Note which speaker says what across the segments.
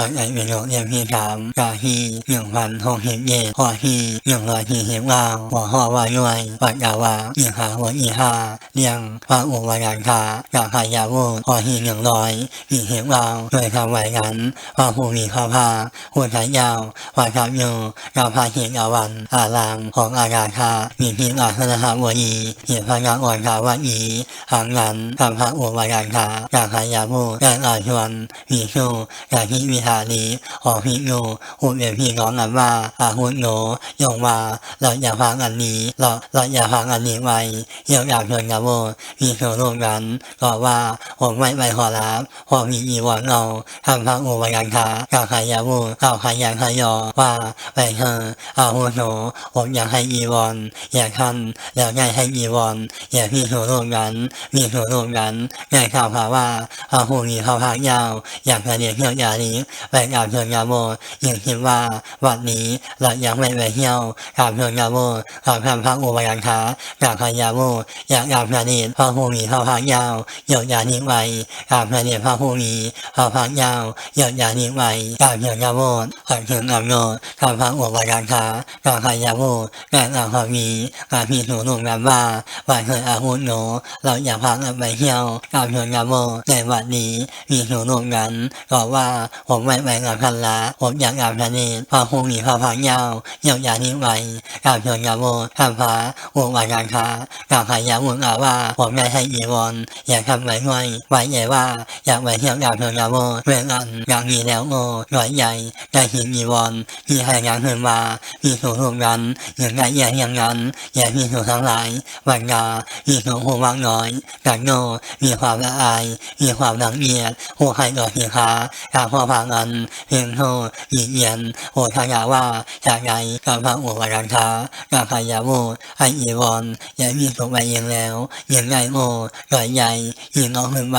Speaker 1: ตอนไอเป็นโรงเรียนที่สามกาฮีหนึ่งพันหกสิบเจ็ดข้อที่หนึ่งร้อยสี่สิบเก้าหัวข้อว่าด้วยปัญญาวาอีหาหัวอีหาเรียงพระอุปยังคาจากขายาวุธข้อที่หนึ่งร้อยสี่สิบเก้าโดยคำไหวกันพระผู้มีพระภาคผู้ใช้ยาววาทับอยู่กับพระเขียอาวันอารามของอากาคามีพิมพ์อาคณหาวดีเหียพระนางอ่อนคาวันอีหางนั้นทำพระอุปยังคาจากขายาวุธการอาชวนมีชูจากที่วิหารีขอพิโยหุ่นเอียพี่น้องกันว่าอาหุ่นโนยงว่าเราอย่าฟังอันนี้เราเราอย่าฟังอันนี้ไว้เยี่ยมอยากชวนกับโมมีโชว์ร่วมกันก็ว่าผมไม่ไปขอรับพอมีอีวอนเราทำพระอุปยังคาจากขายาวุธเข้าขยันขยอว่าไปเถอะอาหุ่นโนผมอยากให้อีวอนอยากทันแล้วง่ายให้อีวอนอย่าพี่โชว์ร่วมกันมีโชว์ร่วมกันง่ายข่าวพาว่าพระผู้มีพระภาคยาว อยากจะเรียนเที่ยวยานี้ไปกับเชิญยาโมยังคิดว่าวันนี้เรายังไม่ไปเที่ยวกับเชิญยาโมกับทำพระอุปยังคาจากขยาโมอยากกับพระเนตรพระผู้มีพระภาคยาวเยี่ยานี้ไว้กับพระเนตรพระผู้มีพระภาคยาวเยี่ยานี้ไว้กับเชิญยาโมกับเชิญยาโมกับพระอุปยังคาจากขยาโมกับอาภามีกับพี่หนูหนุ่มกันว่าวันเคยอาหุนโนเราอยากพากันไปเที่ยวกับเชิญยาโมในวันนี้มีหนูหนุ่มกันบอกว่าผมไม่ไปกับพันละผมอยากกับพระเนตรพระผู้มีพระภาคยาวเยียวยานี้ไว้กับเชิญยาโมทำพระอุปยังคากับขยาวุนอาว่า ผมได้ให้อีวอนอยากทำไว้ไว้ไว้ใหญ่ว่า อยากไปเที่ยวกับเชิญยาโมเรื่องอันอยากมีแล้วโง่หน่อยใหญ่ได้หินอีวอนที่ให้งานขึ้นมามีสูงรวมกันอย่างไรอย่างอย่างนั้นอย่ามีสูงทั้งหลายวันงามีสูงหัววางน้อยกันโง่มีความละอาย มีความรังเกียจหัวใครต่อสีขาทางพ่อพางันเพียงโทหยีเยียนโหทายาว่าจากใหญ่กับพระอุปการคากับขายาโมไออีวอนย่ามีสมไปเองแล้วยังไงโง่หน่อยใหญ่ยิงเอาขึ้นไป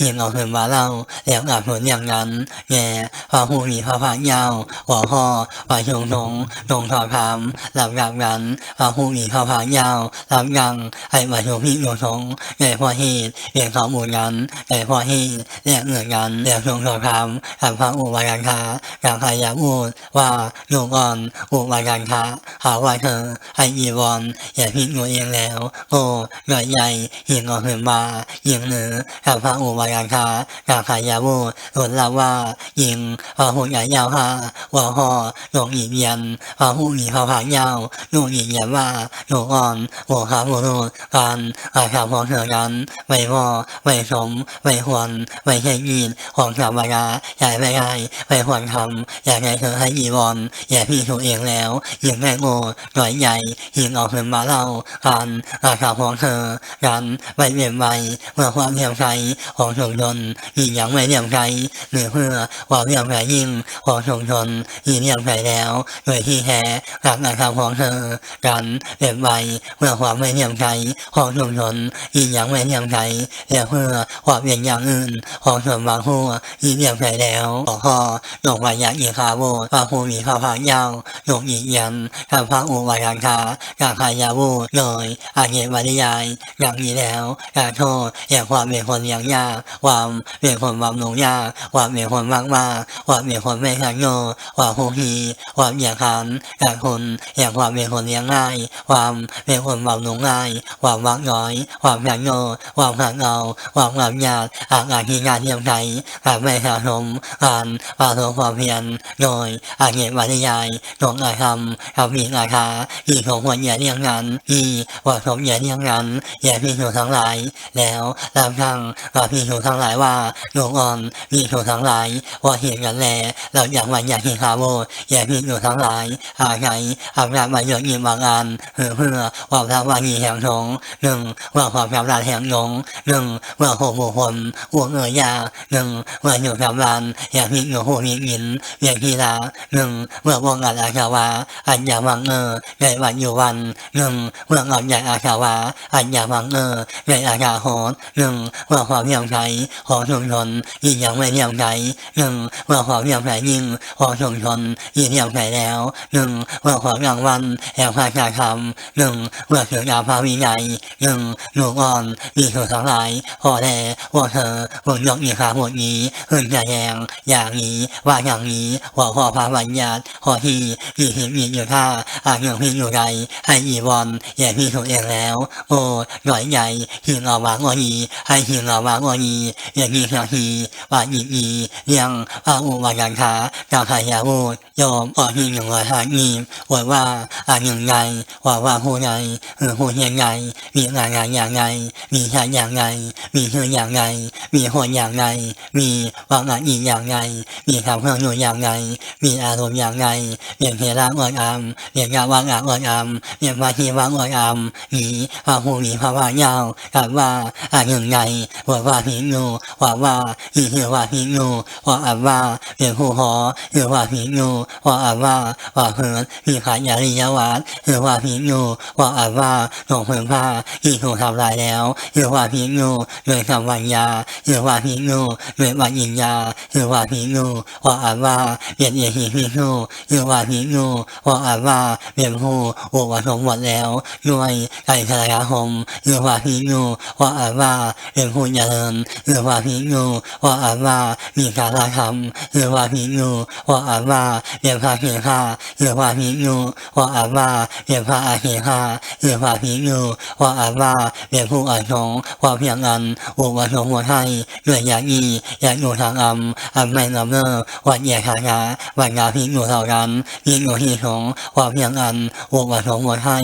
Speaker 1: ยิงเอาขึ้นมาเล่าแล้วกับผลอย่างนั้นแง่พระผู้มีพระภาคยาวหัวพ่อปชงทงทงทอพามหลับกับกันพระผู้มีพระภาคยาวหลับยังไอ้ปชงพี่โยทงแก่พ่อเหตุเรียนข้อมูลกันแก่พ่อเหตุแลกเงินกันแล้วทงทอพามกับพระาอุปการคาอยากับขายาพูดว่าลูกอ่อนอุปการคาหาว่าเธอไออีวอนอย่าพิจตัวเองแล้ว โอ้หน่อยใหญ่หิงออกขึ้นมายิงเหนือกับพระอุปการคาอยากับขายาพูดหลนละว่ายิงพระหุ่นใหญ่ยาวหาว่าห่อลงอีเยียนพระหุ่นมีพระผางยาวลงอีเยียนว่าลูกอ่อนหัวขาหัวโนดการอาชาพอเถื่อกันไม่วอไม่สมไม่หวนไม่ใช่ยีนของสามวาใหญ่ไม่ได้ไม่ควรทำอยากให้เธอให้อีวอนอย่าพี่ถูกเองแล้วยิงแม่โง่หน่อยใหญ่ยิงออกขึ้นมาเล่าการอาชาพองเธอกันไม่เปลี่ยนไปเมื่อความเลี่ยมใสของชุมชนยิ่งยังไม่เลี่ยมใสหรือเพื่อความเลี่ยมใสยิ่งของชุมชนยิ่งเลี่ยมใสแล้วโดยที่แท้หลักอาชาของเธอกันเปลี่ยนไปเมื่อความไม่เลี่ยมใสของชุมชนยิ่งยังไม่เลี่ยมใสและเพื่อความเป็นอย่างอื่นของส่วนบางหัวยิ่งเลี่ยมใสแล้วขอข้อลงวายาอีคาโบพระภูมิพระภาคยาวหลงอีกยันทำพระอุปการคาจากขายาโบโดยอาเกบริยายอย่างนี้แล้วอยากโทษอย่ากความเป็นคนอย่างยากความเป็นคนบำรุงยากความเป็นคนมากมากความเป็นคนไม่ขันโง่ความหูฮีความอยากขันอยากคนอย่ากความเป็นคนเลี้ยงง่าย ความเป็นคนบำรุงง่ายความมักน้อย ความขันโง่ความขันเอาความงามยากอาการที่งานเทียมไทยการไม่สะสมการปราศความเพียรโดยอาเกบริยายตรงอาธรรมทำมีราคาที่ของควรอย่าเรียงงานที่ว่าสมอย่าเรียงงานอย่าพิสูจทั้งหลาย แล้วลำพังเราพิสูจทั้งหลายว่าหลวงอ่อนพิสูจทั้งหลาย ว่าเห็นกันแลเราอยากวันอยากเห็นคาโบอย่าพิสูจทั้งหลายหาใจอำนาจมาเยอะยิ่งบางอันเพื่อเพื่อความทำวานีแห่งทงหนึ่งว่าความทำลาแห่งยงหนึ่งว่าหกบุคคลอ้วงเอ่ยยาหนึ่งว่าอยู่ทำลานอยากพิสูจหูหินหินเวียงทีลาหนึ่งเมื่อวงอัดอาชาวาอันยาวังเออในวันอยู่วันหนึ่งเมื่ออัดใหญ่อาชาวาอันยาวังเออในอาชาโหดหนึ่งเมื่อความเลี่ยมใสของชุมชนยิ่งยังไม่เลี่ยมใสหนึ่งเมื่อความเลี่ยมใสยิ่งของชุมชนยิ่งเลี่ยมใสแล้วหนึ่งเมื่อความรางวัลแห่งพระชาธรรมหนึ่งเมื่อถึงยาพาวิไลหนึ่งลูอ่อนมีสุดทั้งหลายพอแท้ว่าเธอบนยกอีกขาหมดนี้ขึ้นจะแยงยาอย่างนี้ว่าอย่างนี้หัวพ่อพาบัญญัติหัวทีมีหินมีอยู่ท่าอาเงพี่อยู่ไรให้อีวอนแย่พี่ถูกเองแล้ว โอ้หน่อยใหญ่หินเราวางอนีให้หินเราวางอนีอย่างนี้อย่างนี้ว่าอีอีเรียงพระอุวายันคาจาพยาวูดโยมออกหินหนึ่งร้อยห้านีว่าว่าอาหนึ่งใหญ่ว่าว่าผู้ใหญ่เออผู้เฮียนใหญ่มีงานงานอย่างไงมีชายอย่างไงมีเฮืออย่างไงมีคนอย่างไงมีว่างานอีอย่างไงไง มีคำเพื่อนอยู่อย่างไง มีอารมณ์อย่างไงเรียนเทระอ่อนอามเรียนงาว่างงานอ่อนอามเรียนมาทีว่างอ่อนอามหนีพระผู้มีพระว่ายาวกับว่าอาหนึ่งใหญ่ว่าว่าพิงูว่าว่าอีเหือว่าพิงูว่าอ่าว่าเรียนผู้หอหรือว่าพิงูว่าอ่าว่าว่าเพื่อนมีขายยาริยวัดหรือว่าพิงูว่าอ่าว่าหลงเพื่อนผ้าที่ถูทำลายแล้วหรือว่าพิงูโดยคำวันยาหรือว่าพิงูโดยวันยินยาหรือว่าพิงูวาอาวาเรียนเอหิพิงูหรือว่าพิงูวาอาวาเรียนผู้อุปสมบทแล้วด้วยไก่ทรายาหมหรือว่าพิงูวาอาวาเรียนผู้เจริญหรือว่าพิงูวาอาวามีสาระธรรมหรือว่าพิงูวาอาวาเรียนพระเขียาหรือว่าพิงูวาอาวาเรียนพระอาเขียาหรือว่าพิงูวาอาวาเรียนผู้อาสงวาเพียงอันโอุปสมบทให้ด้วยยาอียางอยู่ทางอัมอันไม่ลำเลิกวันแยกทางาวันยาพิงูเท่ากันพิงูที่สงคว่าเพียงอันอุปสมบทให้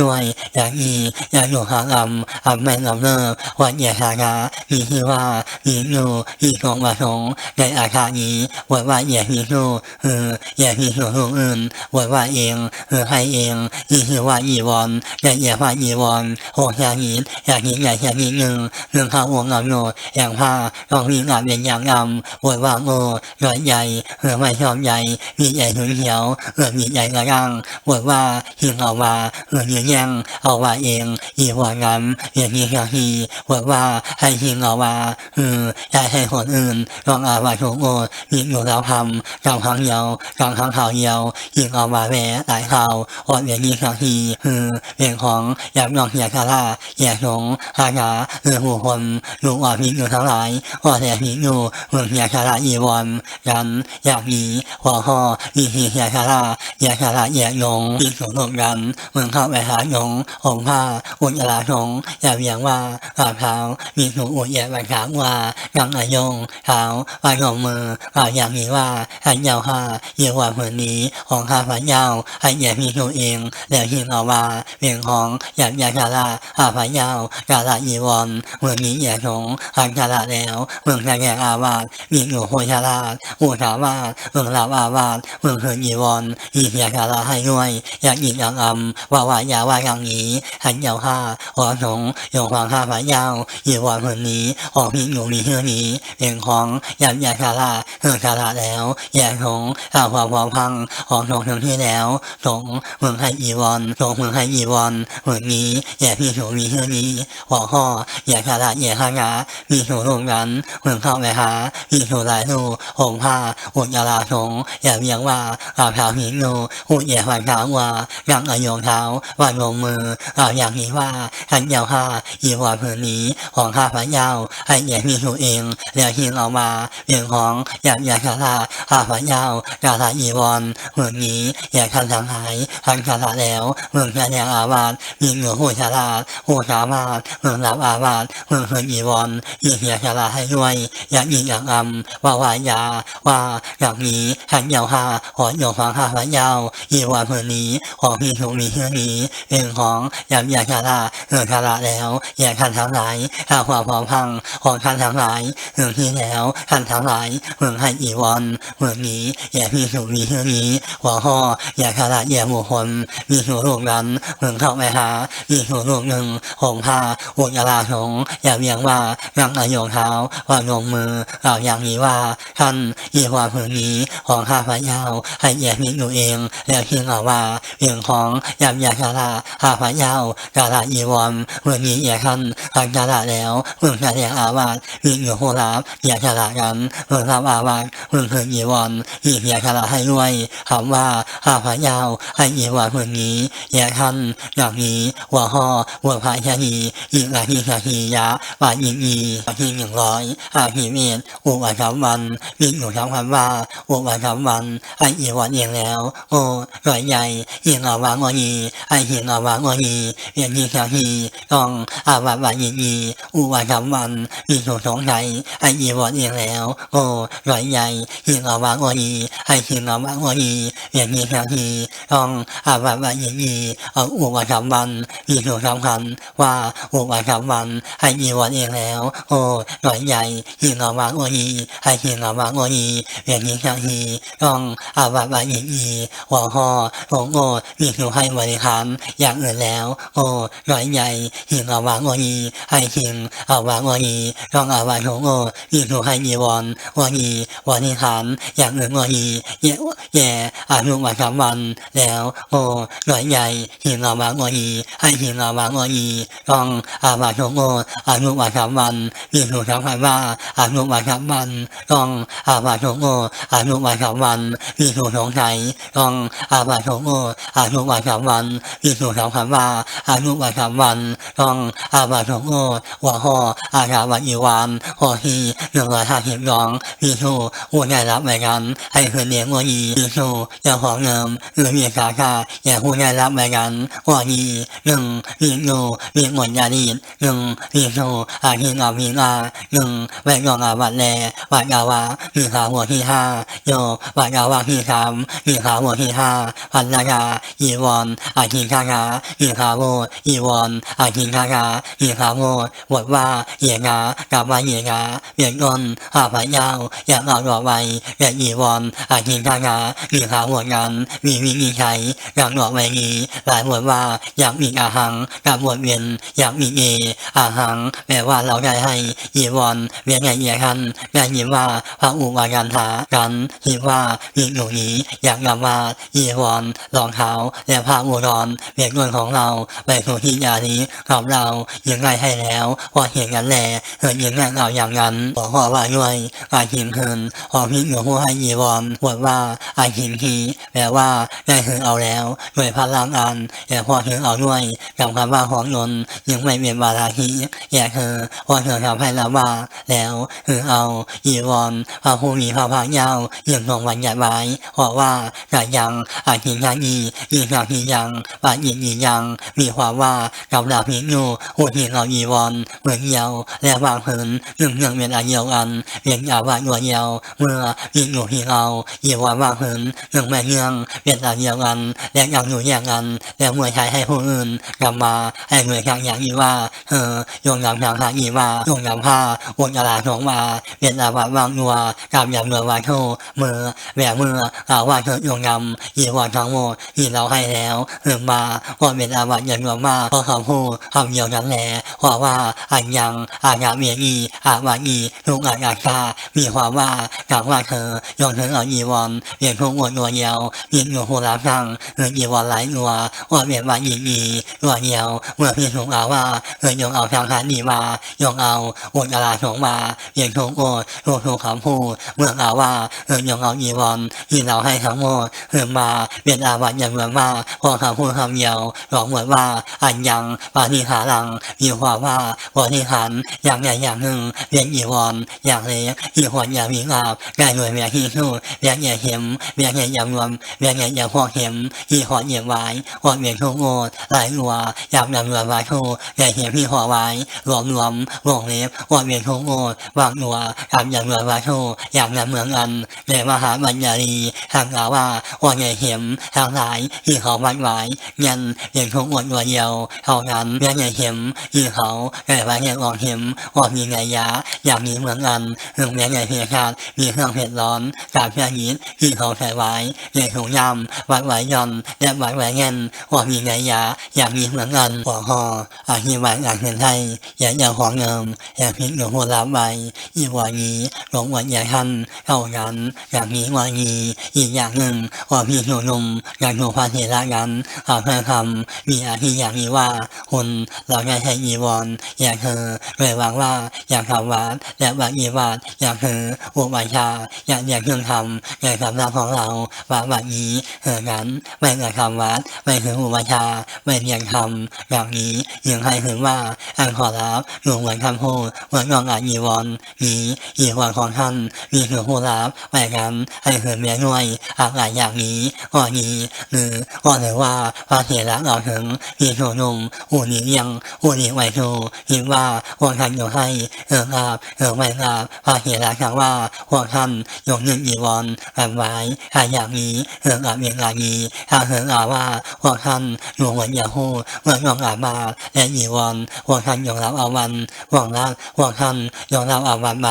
Speaker 1: ด้วยอย่างอีอย่างอยู่ทางอัมอันไม่ลำเลิกวันแยกทางามีที่ว่าพิงูที่สงประสงในอาคานี้ว่าว่าแยกพิงูเออแยกพิงูผู้อื่นว่าว่าเองเออให้เองนี่คือว่าอีวอนและแยกว่าอีวอนโหอย่างนี้อย่างนี้อย่างนี้หนึ่งเรื่องข้าววงเอาโนอย่างผ้าต้องมีงานเป็นอย่างงามว่าว่าโง่ร้อยใหญ่เออไม่ชอบใหญ่มีใหญ่หุนเหียวเออมีใหญ่กระรังว่าว่าหิงเอาว่าเออยืนยังเอาว่าเองอีวอนงามอย่างนี้อย่างนี้ว่าว่าให้หิงเอาว่าเอออยากให้คนอื่นลองอาว่าถูกโง่มีอยู่แล้วทำกำครั้งเดียวกำครั้งข่าวเดียวหิงเอาว่าแหวหลายข่าวอดอย่างนี้อย่างนี้เออเรื่องของอยากลองอยากคาราอยากหลงหาหาเออผู้คนลูกอ่อนพิอยู่ทั้งหลายว่าแต่พิอยู่เมืองอยากคาราอีวอนกันอยากหนีหัวห่อมีหีอยากคาราอยากคาราอยกหลงที่สมรวมกันเมืองข้าไปหาหลงห่มผ้าอุจจาระหลงอยากเบียงว่าขาเท้ามีถูอุจแย่บังคับว่ายังอายงเท้าปลายของมือข่าวอย่างนี้ว่าให้เยาวห้าเยี่ยว่าเพื่อนนี้ของข้าพเจ้าให้แย่มีตัวเองแล้วหินเอาว่าเพียงของอยากอยากคาราข้าพเจ้าวกาลาอีวอนเมืองนี้แย่หงหันคาราแล้วเมืองแยก่อาวาสมีอยู่โหชาราอุทาวาสเมืองลาวาวาสเมืองเฮือนอีวอนอีเหียคาราให้ด้วยอยากอีกอย่างอำว่าว่ายาว่าอย่างนี้หันเยาวห้าหัวหงยงความข้าพเจ้าอีวอนเมือนี้ออกมีอยู่มีเฮือนี้เพียงของอยากอยากคาราเฮือคาราแล้วแย่หงข้าพวามพังของทงถึงที่แล้วสงเมืองให้อีวอนสงเมืองให้อีวอนเมืองนี้แย่พี่ถูมีเฮือนี้หัวข้อแย่คาราแย่ข้างามีถูรวมกันเมืองเข้าไปหามีถูหลายถูห่มผ้าอุจจาระสงอย่าเรียกว่าอาเท้าหินนูอุจแย่ฟันเท้าว่ายังอายงเท้าวันลงมือเอาอย่างนี้ว่าทันยาวห้าอีวอนเพื่อนนี้ของข้าพเจ้าให้แย่พี่ถูเองแล้วหินออกมาเรื่องของอยากอยากคาราข้าพเจ้ากาลาอีวอนเมืองนี้อยากคันทางหายคันคาราแล้วเมืองแสดงอาวาสมีเหนือหูชาลาหูสามารถเมืองรับอาวาสเมืองเฮือนอีวอนอีเหียชาลาให้ด้วยอยากอีอยากอำว่าวายาว่าอย่างนี้หันยาวหาหอนยงฟังข้าพเจ้าอีวอนเมือนี้ของพี่ถูกมีเฮือนี้เป็นของอยากอยากชาลาเฮือนชาลาแล้วอยากคันทางหลายข้าความพอพังของคันทางหลายเมืองที่แล้วคันทางหลายเมืองให้อีวอนเมืองนี้อยากพี่ถูกมีเฮือนี้หัวห่ออยากชาลาแย่หมู่คนมีหัวลูกนั้นเมืองเข้าไปหามีหัวลูกหนึ่งห่มผ้าอุจจาระสงอย่าเบียงว่ายังอายงเท้าว่าลงมือเราอย่างนี้ว่าท่านยีวาผืนนี้ของข้าพเจ้าให้แยกมิอยู่เอง แล้วคิดเอาว่าเพียงของยามยาคาราข้าพเจ้ากาลาอีวอมเมื่อนี้แยกท่านทางกาลาแล้วเมื่อแสดงอาวาสมีอยู่โหราบอยากคารากันเมื่อรับอาวาสเมื่อเพิ่งอีวอมอีกอยากคาราให้ด้วยคำว่าข้าพเจ้าให้อีวาผืนนี้แยกท่านอย่างนี้หัวห่อหัวพายชนีอีกอาทีชาทียะว่าอีอีอาทีหนึ่งร้อยอาทีเมตรอุปสัมวันมีอยู่ทั้งคำว่าอุปถัมภ์วันไออีวันเองแล้วโอ้รอยใหญ่ยิงอาวางอนีไอหิงอาวางอนีเรียนที่เสียทีต้องอาวาบายีอีอุปถัมภ์วันมีอยู่สงสัยไออีวันเองแล้วโอ้รอยใหญ่ยิงอาวางอนีไอหิงอาวางอนีเรียนที่เสียทีต้องอาวาบายีอีเอาอุปถัมภ์วันมีอยู่สำคัญว่าอุปถัมภ์วันไออีวันเองแล้วโอ้รอยใหญ่ยิงอาวางอนีไอหิงอาวางอนีเรียนที่เสียทีต้องอาวาบายีอีหัวหอหงโอมีอยู่ให้บริหารอย่างอื่นแล้ว โอ้อยใหญ่หิงอาวางอนีไอหิงอาวางอนีต้องอาวางหงโอมีอยู่ให้ยีวอนวานีบริหารอย่างอื่นวานีแย่แย่อายุวันสามวันแล้ว โอ้อยใหญ่หิงอาวางอนีไอหิงอาวางอนีต้องอาวางหงโออายุวันสามวันมีอยู่ทั้งพันว่าอายุวันสามวันต้องอาวางหงโออายุวันสามวันมีอยู่สงสัยต้องอาวางหงโออายุวันสามวันมีอยู่ทั้งพันว่าอายุวันสามวันต้องอาวางหงโอหัวหออาราวันอีวานหอฮีหนึ่งร้อยห้าสิบสองมีอยู่หัวใหญ่รับเหมือนกันให้คืนเลี้ยงวัวยีมีอยู่เจ้าของเงิมหรือมีสาขาอย่าหัวใหญ่รับเหมือนกันวัวยีหนึ่งมีอยู่มีหมดยาดีหนึ่งมีอยู่อาทิตย์อามีนาหนึ่งแวกองอาวัดแลวัดยาวัามีขาหัวที่ห้าโยวัดยาวาที่สามมีขาหัวที่ห้าพันนากาอีวอนอาทิตย์คากามีขาโวอีวอนอาทิตย์คากามีขาโวบทว่าเหยียงากลับมาเหยียงาเบียดก้นหาพายาวอยากเอาดอกไว้เบียดอีวอนอาทิตย์คากามีขาหัวกันมีวิธีใช้อยากดอกไว้นี้หลายบทว่าอยากมีอาหังกับบทเวียนอยากมีเออาหังแปลว่าเราได้ให้อีวอนเวียนไงเอียคันได้ยินว่าพระอุบากันถากันคิดว่ามีหนูนี้อยากนำมาอีวอนรองเท้าและผ้าอุดรเบียดเงินของเราไปสู่ที่ยานี้กับเรายังไงให้แล้วพอเห็นกันแลเหินยังไงเราอย่างนั้นบอกว่าว่าด้วยอาหินเหินพอพิจหนูผู้ให้อีวอนบทว่าอาหินทีแปลว่าได้เหินเอาแล้วด้วยพลังอันแต่พอเหินเอาด้วยกับคำว่าของนนยังไม่เป็นบาราฮีแย่เธอพอเธอทำให้ละว่าแล้วเหินเอาอีวอนพระผู้มีพระภาคยายังทรงวันใหญ่ไว้เพราะว่าจะยังอาหินยาอีอีกาทียังปาอีอียัง มีความว่ากับเราพิจูหูหินเราอีวอนเหมือนเยียวและวางเหินหนึ่งหนึ่งเป็นอันเดียวกันเพียงอาว่าตัวเดียวเมื่อมีอยู่ที่เราอีวอนวางเหินหนึ่งแม่เงื่องเป็นอันเดียวกันและยังอยู่แยกกันแล้วเมื่อใช้ให้ผู้อื่นกลับมาให้เหน่วยทางอย่างอีว่าเออโยงยำทางทางอีว่าโยงยำผ้าวนกระลาสองมาเป็นอาวัตวางนัวกับยำเนือวาโทมือแหวกมืออาว่าเธอยงยำอีวอนทั้งหมดที่เราให้แล้วเหินมาว่าเป็นอาวัตย่างนัวมากเพราะคำพูดคำเดียวนั้นแหละเพราะว่าอันยังอาญาเมียอีอาวาอีทุกอาญาชามีความว่าจากว่าเธอยงเธอเอาอีวอนเปลี่ยนทุกวนตัวเดียวมีอยู่หัวรับสั่งเหินอีวอนหลายตัวว่าเปลี่ยนว่าอีอีตัวเดียวเมื่อพี่ถูกอาว่าเหินยองเอาทางทานดีมา ยองเอาวนกระลาสงมาเปลี่ยนทุกโอดทุกทุกคำดเมื่ออาว่าเหินยงเอาอีวอนที่เราให้ทั้งหมดเหินมาเป็นอาวัตอย่างเหมือนว่าพอคำพูดคำเดียวหลอกเหมือนว่าอันยังปาฏิหารังมีความว่าบริหารอย่างใดอย่างหนึ่งเรียนอีวอนอย่างเล็กอีหวนอย่างมีงามได้หน่วยเมียที่สู้เรียนอย่เห็มเรียนอย่างรวมเรียนอย่างพวกเห็มอีหอนเหยียบไว้หอนเวียนทุกโงดหลายหัวอยากนำรวมไว้ทูอย่เห็มพี่หัวไว้รวมรวมวงเล็บหอนเวียนทุกโงดวางหัวกับอย่างรวมไว้าโทอย่ากนำเหมือนกันเลยมหาบัญญาลีทางกล่าวว่าหอนใหญ่เห็มทางหลายที่เขาวัดไว้ยันเรียนทุกโงดตัวเดียวเท่านั้นเรียนใหญ่เห็มที่เขาแต่ว่าเห็นออกเห็มว่ามีไงยะอย่ากมีเหมือนกันถึงแม้ใหญ่เพียงชาติมีเครื่องเผ็ดร้อนกับเพียงยินที่เขาใส่ไว้ในถุงยำวัดไว้ย่อนและวัดไว้เงินว่ามีไงยะอย่ากมีเหมือนกันหัวหออธิบายการเงินไทยอย่าอย่าของเงิมอย่าพิจหลวงหัวรับไว้อีกว่านี้หลวงวันใหญ่ท่านเท่านั้นอย่างนี้ว่านี้อีกอย่างหนึ่งว่าพี่หนุ่มนุ่มอย่างหนุ่มพาเทระกันเอาเพื่อคำมีอาทิอย่างนี้ว่าคุณเราได้ใช้อีวอนอย่ากเธอเลยหวังว่าอยากทำวัดและวัดอีวาดอย่ากเธออุปชาอยากอยากเครื่องทำในสำนักของเราว่าวัดนี้เธอนั้นไม่เกิดคำวัดไม่ถึงอุปชาไม่เรียนทำอย่างนี้ยังให้ถึงว่าอันขอรับหลวงเหมือนคำพูดเหมือนกองอาอีวอนนี้อีวอนของท่านมีคือผู้รับไว้กันให้เหินเมียน้อยอะไรอย่างนี้ก็นี้หรือก็หรือว่าพระเถระเราถึงมีโชนุ่มอุนิยังอุนิไวโชคิดว่าพวกท่านอยู่ให้เออลาบเออไม่ลาบพระเถระถามว่าพวกท่านยกเงินอีวอนกันไว้ถ้าอย่างนี้เออลาบเองลานี้ถ้าเออลาว่าพวกท่านอยู่เหมือนยาฮูเมื่อยองอาบาและอีวอนพวกท่านยกรับเอาวันหวังรักพวกท่านยกรับเอาวันไป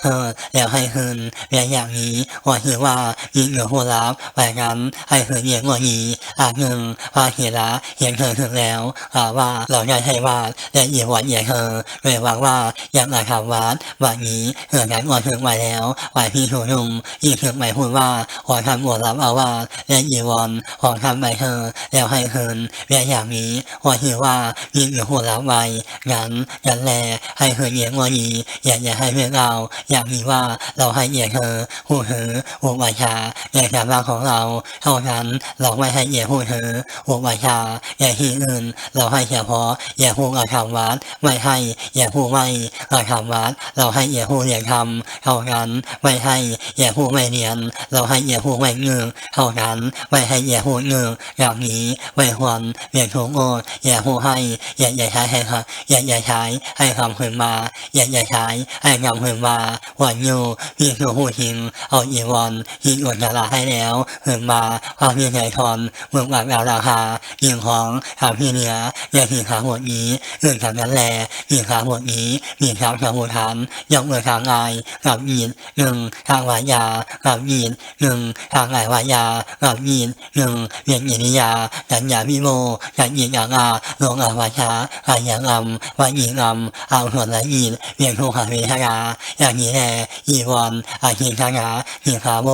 Speaker 1: เธอแล้วให้คืนและอย่างนี้ว่าคือว่ายิงเหนือผู้รับไปกันให้คืนเยียงกว่านี้อาหนึ่งพระเถระเห็นเธอถึงแล้วกล่าว่าเราได้ให้วาดและเอีวอนเยียเธอเลยหวังว่าอยากมาทำวัดวันนี้เหือนั้นอวดถึงไว้แล้วไหวพี่ถูนุ่มอีกถึงไม่พูดว่าขอทำอวรับเอาว่าและเอีวอนขอทำไปเธอแล้วให้คืนและอย่างนี้ว่าคือว่ายิงเหนือผู้รับไว้งั้นยันแลให้คืนเยียงกว่านี้อย่าอย่าให้เพื่อนเราอย่างนี้ว่าาเราให้เอียรติเธอหูเธอหูวาชาในสำนักของเราเท่านั้นเราไม่ให้เอียหูเธอหูวาชาอย่ที่อื่น เราให้เฉพาะอย่าหูกระทำวัดไม่ให้อย่าหูไม่กระทำวัดเราให้เอียหูเรียนทำเท่านั้นไม่ให้เอียหูไม่เรียน เราให้เอียหูไม่เงื่อเท่านั้นไม่ให้เอียหูเงื่ออย่างนี้ไม่ควรเรียนทุกโอดอย่าหูให้อย่าอย่ใช้ให้ค่ะอย่าอย่ใช้ให้คำคืนมาอย่าอย่ใช้ให้คำคืนมาวันอยู่พี่คือหูหิงเอาอีวอนยิงอดนาลาให้แล้วคืนมาพาพี่ไก่ทอนเมืองอักเอาราคายิงของทำพี่เนื้ออย่าหิงขาหมดนี้อื่นทำนั้นแลหิงขาหมดนี้มีทางสมุทันยกมือทางไงกับยีนหนึ่งทางวายากับยีนหนึ่งทางไหลวายากับยีนหนึ่งเวียนยินิยาสัญญาพิโมจันยิงอ่างอาลงอาวาชาอายังอำวายิงอำเอาส่วนละยีนเวียนทุกขาเวทนาอย่างนี้แลอีวอนอาหิงทางาหิงขาโม